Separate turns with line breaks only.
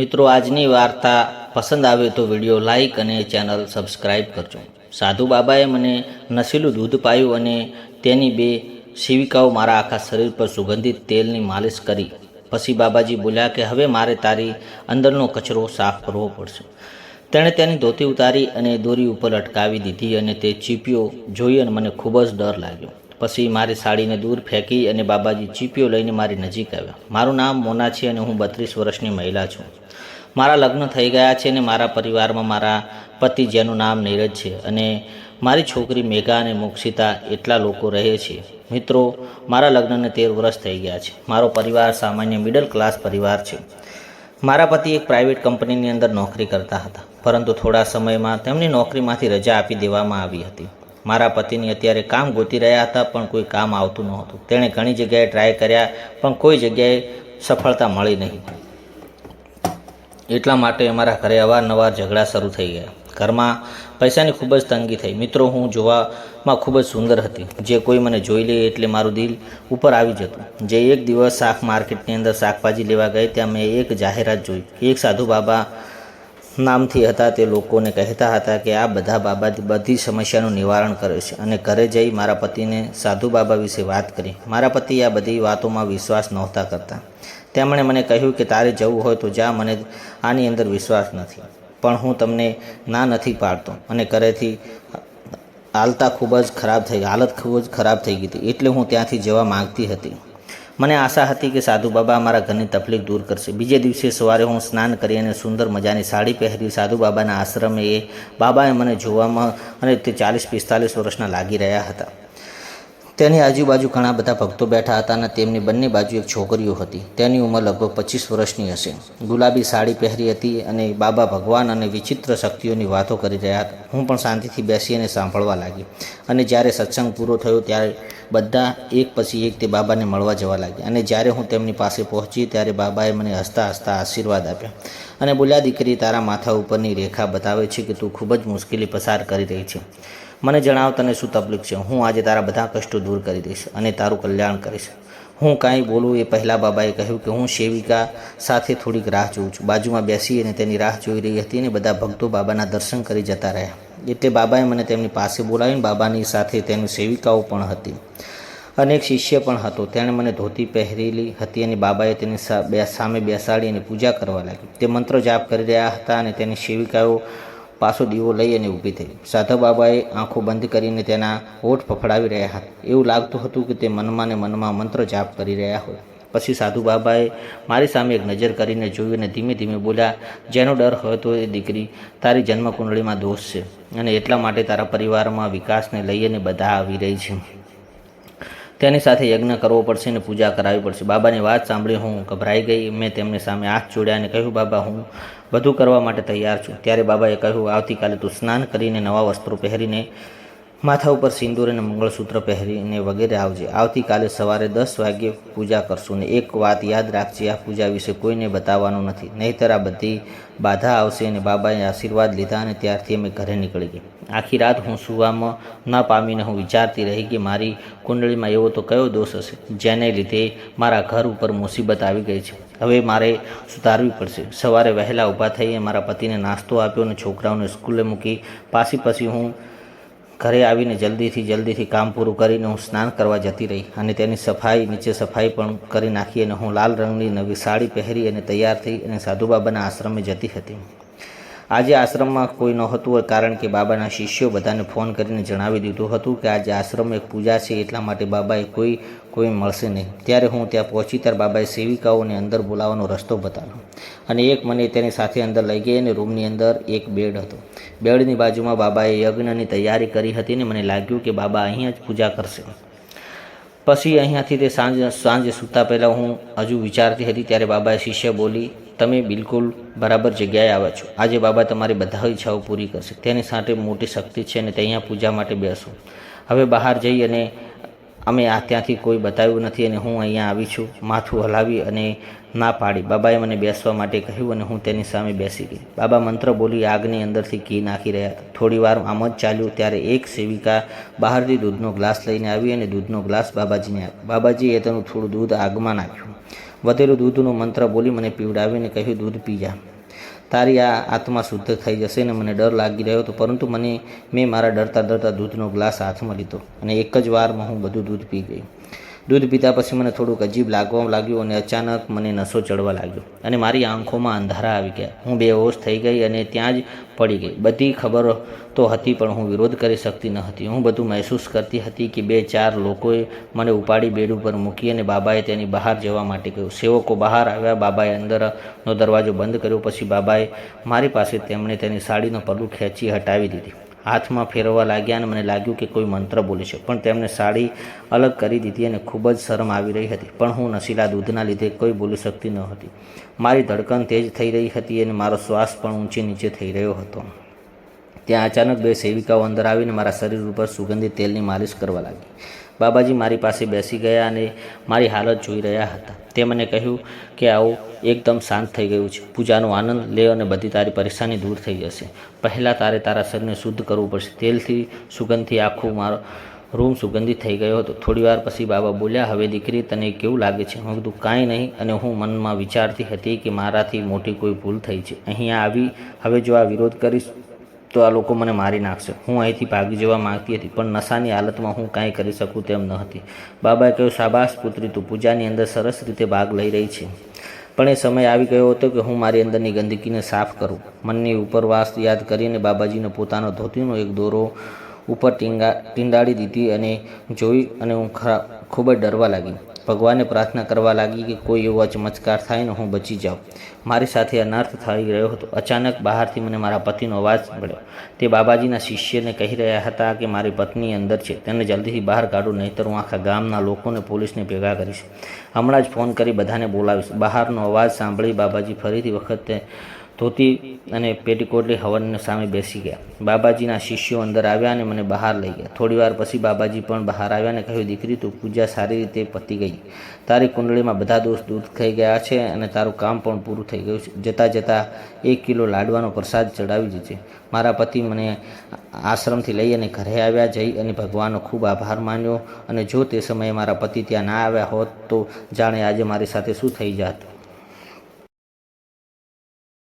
મિત્રો, આજની વાર્તા પસંદ આવે તો વીડિયો લાઈક અને ચેનલ સબસ્ક્રાઈબ કરજો. સાધુ બાબાએ મને નશીલું દૂધ પાયું અને તેની બે સેવિકાઓ મારા આખા શરીર પર સુગંધિત તેલની માલિશ કરી. પછી બાબાજી બોલ્યા કે, હવે મારે તારી અંદરનો કચરો સાફ કરવો પડશે. તેણે તેની ધોતી ઉતારી અને દોરી ઉપર અટકાવી દીધી અને તે ચીપિયો જોઈ અને મને ખૂબ જ ડર લાગ્યો. પછી મારી સાડીને દૂર ફેંકી અને બાબાજી ચીપિયો લઈને મારી નજીક આવ્યા. મારું નામ મોના છે અને હું બત્રીસ વર્ષની મહિલા છું. મારા લગ્ન થઈ ગયા છે અને મારા પરિવારમાં મારા પતિ જેનું નામ નીરજ છે અને મારી છોકરી મેઘા અને મોક્ષિતા એટલા લોકો રહે છે. મિત્રો, મારા લગ્નને તેર વર્ષ થઈ ગયા છે. મારો પરિવાર સામાન્ય મિડલ ક્લાસ પરિવાર છે. મારા પતિ એક પ્રાઇવેટ કંપનીની અંદર નોકરી કરતા હતા, પરંતુ થોડા સમયમાં તેમની નોકરીમાંથી રજા આપી દેવામાં આવી હતી. મારા પતિની અત્યારે કામ ગોતી રહ્યા હતા, પણ કોઈ કામ આવતું નહોતું. તેણે ઘણી જગ્યાએ ટ્રાય કર્યા, પણ કોઈ જગ્યાએ સફળતા મળી નહીં. એટલા માટે અમારા ઘરે અવારનવાર ઝઘડા શરૂ થઈ ગયા. ઘરમાં પૈસાની ખૂબ જ તંગી થઈ. મિત્રો, હું જોવામાં ખૂબ જ સુંદર હતી. જે કોઈ મને જોઈ લે એટલે મારું દિલ ઉપર આવી જતું. જે એક દિવસ શાક માર્કેટની અંદર શાકભાજી લેવા ગઈ, ત્યાં મેં એક જાહેરાત જોઈ. એક સાધુ બાબા નામથી હતા તે લોકોને કહેતા હતા કે આ બધા બાબા બધી સમસ્યાનું નિવારણ કરે છે અને ઘરે જઈ મારા પતિને સાધુ બાબા વિશે વાત કરી. મારા પતિ આ બધી વાતોમાં વિશ્વાસ નહોતા કરતા. તેમણે મને કહ્યું કે તારે જવું હોય તો જા, મને આની અંદર વિશ્વાસ નથી. પણ હું તમને ના નથી પાડતો. અને ઘરેથી હાલતા ખૂબ જ ખરાબ થઈ, હાલત ખૂબ જ ખરાબ થઈ ગઈ હતી. એટલે હું ત્યાંથી જવા માગતી હતી. મને આશા હતી કે સાધુ બાબા અમારા ઘરની તકલીફ દૂર કરશે. બીજે દિવસે સવારે હું સ્નાન કરી અને સુંદર મજાની સાડી પહેરી સાધુ બાબાના આશ્રમે એ બાબાએ મને જોવામાં અને તે ચાલીસ પિસ્તાલીસ વર્ષના લાગી રહ્યા હતા. તેની આજુબાજુ ઘણા બધા ભક્તો બેઠા હતા અને તેમની બંને બાજુ એક છોકરીઓ હતી. તેની ઉંમર લગભગ પચીસ વર્ષની હશે. ગુલાબી સાડી પહેરી હતી અને બાબા ભગવાન અને વિચિત્ર શક્તિઓની વાતો કરી રહ્યા હતા. હું પણ શાંતિથી બેસી અને સાંભળવા લાગી. અને જ્યારે સત્સંગ પૂરો થયો ત્યારે બધા એક પછી એક તે બાબાને મળવા જવા લાગ્યા. અને જ્યારે હું તેમની પાસે પહોંચી ત્યારે બાબાએ મને હસતા હસતા આશીર્વાદ આપ્યા. અને બોલ્યા, દીકરી, તારા માથા ઉપરની રેખા બતાવે છે કે તું ખૂબ જ મુશ્કેલી પસાર કરી રહી છે. મને જણાવ તને શું તકલીફ છે? હું આજે તારા બધા કષ્ટો દૂર કરી દઈશ અને તારું કલ્યાણ કરીશ. હું કાંઈ બોલું એ પહેલાં બાબાએ કહ્યું કે હું સેવિકા સાથે થોડીક રાહ જોઉં છું. બાજુમાં બેસી અને તેની રાહ જોઈ રહી હતી અને બધા ભક્તો બાબાના દર્શન કરી જતા રહ્યા. એટલે બાબાએ મને તેમની પાસે બોલાવીને બાબાની સાથે તેની સેવિકાઓ પણ હતી. અને એક શિષ્ય પણ હતો. તેણે મને ધોતી પહેરેલી હતી અને બાબાએ તેની સામે બેસાડી અને પૂજા કરવા લાગી. તે મંત્ર જાપ કરી રહ્યા હતા અને તેની સેવિકાઓ પાછો દીવો લઈ અને ઊભી થઈ. સાધુ બાબાએ આંખો બંધ કરીને તેના હોઠ ફફડાવી રહ્યા હતા. એવું લાગતું હતું કે તે મનમાં ને મનમાં મંત્ર જાપ કરી રહ્યા હોય. પછી સાધુ બાબાએ મારી સામે એક નજર કરીને જોયું અને ધીમે ધીમે બોલ્યા, જેનો ડર હોય તો એ દીકરી તારી જન્મકુંડળીમાં દોષ છે અને એટલા માટે તારા પરિવારમાં વિકાસને લઈ અને બધા આવી રહી છે. તેની સાથે યજ્ઞ કરવો પડશે અને પૂજા કરાવવી પડશે. બાબાની વાત સાંભળી હું ગભરાઈ ગઈ. મેં તેમની સામે હાથ જોડ્યા અને કહ્યું, બાબા, હું બધું કરવા માટે તૈયાર છું. ત્યારે બાબાએ કહ્યું, આવતીકાલે તું સ્નાન કરીને નવા વસ્ત્રો પહેરીને માથા ઉપર સિંદૂર અને મંગળસૂત્ર પહેરીને વગેરે આવજે. આવતીકાલે સવારે દસ વાગ્યે પૂજા કરશું ને એક વાત યાદ રાખજે, આ પૂજા વિશે કોઈને બતાવવાનું નથી. નહીંતર આ બધી બાધા આવશે અને બાબાએ આશીર્વાદ લીધા અને ત્યારથી અમે ઘરે નીકળી ગઈ આખી રાત હું સુવામાં ન પામીને હું વિચારતી રહી કે મારી કુંડળીમાં એવો તો કયો દોષ હશે, જેને લીધે મારા ઘર ઉપર મુસીબત આવી ગઈ છે. હવે મારે સુધારવી પડશે. સવારે વહેલા ઊભા થઈ મારા પતિને નાસ્તો આપ્યો અને છોકરાઓને સ્કૂલે મૂકી પાછી પછી હું ઘરે આવીને જલ્દીથી જલ્દીથી કામ પૂરું કરીને હું સ્નાન કરવા જતી રહી અને તેની સફાઈ, નીચે સફાઈ પણ કરી નાખી અને હું લાલ રંગની નવી સાડી પહેરી અને તૈયાર થઈ અને સાધુ બાબાના આશ્રમે જતી હતી. આજે આશ્રમમાં કોઈ નહોતું કારણ કે બાબાના શિષ્યો બધાને ફોન કરીને જણાવી દીધું હતું કે આજે આશ્રમ એક પૂજા છે, એટલા માટે બાબાએ કોઈ કોઈ મળશે નહીં. ત્યારે હું ત્યાં પહોંચી ત્યારે બાબાએ સેવિકાઓને અંદર બોલાવવાનો રસ્તો બતાવ્યો અને એક મને તેની સાથે અંદર લઈ ગઈ અને રૂમની અંદર એક બેડ હતો. બેડની બાજુમાં બાબાએ યજ્ઞની તૈયારી કરી હતી અને મને લાગ્યું કે બાબા અહીંયા જ પૂજા કરશે. પછી અહીંયાથી તે સાંજ, સાંજે સૂતા પહેલાં હું હજુ વિચારતી હતી, ત્યારે બાબાએ શિષ્ય બોલી, તમે બિલકુલ બરાબર જગ્યાએ આવ્યા છો. આજે બાબા તમારી બધા ઈચ્છાઓ પૂરી કરશે. તેની સાથે મોટી શક્તિ છે અને ત્યાં પૂજા માટે બેસો. હવે બહાર જઈ અને અમે આ ત્યાંથી કોઈ બતાવ્યું નથી અને હું અહીંયા આવી છું, માથું હલાવી અને ના પાડી. બાબાએ મને બેસવા માટે કહ્યું અને હું તેની સામે બેસી ગઈ. બાબા મંત્ર બોલી આગની અંદરથી ઘી નાખી રહ્યા. હતા થોડી વાર આમ જ ચાલ્યું ત્યારે એક સેવિકા બહારથી દૂધનો ગ્લાસ લઈને આવી અને દૂધનો ગ્લાસ બાબાજીને આપ્યો. બાબાજીએ તેનું થોડું દૂધ આગમાં નાખ્યું. વધેલું દૂધનું મંત્ર બોલી મને પીવડાવીને કહ્યું, દૂધ પી જા. તારી આ આત્મા શુદ્ધ થઈ જશે ને મને ડર લાગી રહ્યો હતો, પરંતુ મને, મેં મારા ડરતા ડરતા દૂધનો ગ્લાસ હાથમાં લીધો અને એક જ વારમાં હું બધું દૂધ પી ગઈ. દૂધ પીતા પછી મને થોડુંક અજીબ લાગવા લાગ્યું અને અચાનક મને નશો ચડવા લાગ્યો. અને મારી આંખોમાં અંધારા આવી ગયા. હું બેહોશ થઈ ગઈ અને ત્યાં જ પડી ગઈ. બધી ખબર તો હતી પણ હું વિરોધ કરી શકતી ન હતી. હું બધું મહેસૂસ કરતી હતી કે બે ચાર લોકોએ મને ઉપાડી બેડ ઉપર મૂકી અને બાબાએ તેની બહાર જવા માટે કહ્યું. સેવકો બહાર આવ્યા. બાબાએ અંદરનો દરવાજો બંધ કર્યો. પછી બાબાએ મારી પાસે તેમણે તેની સાડીનો પલ્લું ખેંચી હટાવી દીધી. હાથમાં ફેરવવા લાગ્યા અને મને લાગ્યું કે કોઈ મંત્ર બોલે છે. પણ તેમણે સાડી અલગ કરી દીધી અને ખૂબ જ શરમ આવી રહી હતી. પણ હું નશીલા દૂધના લીધે કોઈ બોલી શકતી ન હતી. મારી ધડકન તેજ થઈ રહી હતી અને મારો શ્વાસ પણ ઊંચે નીચે થઈ રહ્યો હતો. ત્યાં અચાનક બે સેવિકાઓ અંદર આવીને મારા શરીર ઉપર સુગંધિત તેલની માલિશ કરવા લાગી. બાબાજી મારી પાસે બેસી ગયા અને મારી હાલત જોઈ રહ્યા હતા. તે મને કહ્યું કે આવું એકદમ શાંત થઈ ગયું છે. પૂજાનો આનંદ લે અને બધી તારી પરેશાની દૂર થઈ જશે. પહેલાં તારે તારા શરીરને શુદ્ધ કરવું પડશે. તેલથી સુગંધથી આખું મારો રૂમ સુગંધિત થઈ ગયો હતો. થોડીવાર પછી બાબા બોલ્યા, હવે દીકરી, તને કેવું લાગે છે? હું કીધું, કાંઈ નહીં. અને હું મનમાં વિચારતી હતી કે મારાથી મોટી કોઈ ભૂલ થઈ છે. અહીંયા આવી. હવે જો આ વિરોધ કરીશ, તો આ લોકો મને મારી નાખશે. હું અહીંથી ભાગી જવા માંગતી હતી, પણ નશાની હાલતમાં હું કાંઈ કરી શકું તેમ ન હતી. બાબાએ કહ્યું, શાબાશ પુત્રી, તું પૂજાની અંદર સરસ રીતે ભાગ લઈ રહી છે. પણ એ સમય આવી ગયો હતો કે હું મારી અંદરની ગંદકીને સાફ કરું. મનની ઉપરવાસ યાદ કરીને બાબાજીને પોતાનો ધોતીનો એક દોરો ઉપર ટીંગા ટીંડાળી દીધી અને જોઈ અને હું ખરા ખૂબ જ ડરવા લાગી. ભગવાનને પ્રાર્થના કરવા લાગી કે કોઈ એવો ચમત્કાર થાય ને હું બચી જાઉં. મારી સાથે અનર્થ થઈ રહ્યો હતો. અચાનક બહારથી મને મારા પતિનો અવાજ મળ્યો. તે બાબાજીના શિષ્યને કહી રહ્યા હતા કે મારી પત્ની અંદર છે. તેને જલ્દીથી બહાર કાઢું, નહીંતર હું આખા ગામના લોકોને પોલીસને ભેગા કરીશ. હમણાં જ ફોન કરી બધાને બોલાવીશ. બહારનો અવાજ સાંભળી બાબાજી ફરીથી વખતે ધોતી અને પેટીકોટલી હવનની સામે બેસી ગયા. બાબાજીના શિષ્યો અંદર આવ્યા અને મને બહાર લઈ ગયા. થોડીવાર પછી બાબાજી પણ બહાર આવ્યા અને કહ્યું, દીકરી, તું પૂજા સારી રીતે પતી ગઈ. તારી કુંડળીમાં બધા દોષ દૂર થઈ ગયા છે અને તારું કામ પણ પૂરું થઈ ગયું છે. જતાં જતાં એક કિલો લાડવાનો પ્રસાદ ચડાવી દેજે. મારા પતિ મને આશ્રમથી લઈ અને ઘરે આવ્યા, જઈ અને ભગવાનનો ખૂબ આભાર માન્યો. અને જો તે સમયે મારા પતિ ત્યાં ના આવ્યા હોત તો જાણે આજે મારી સાથે શું થઈ જાત?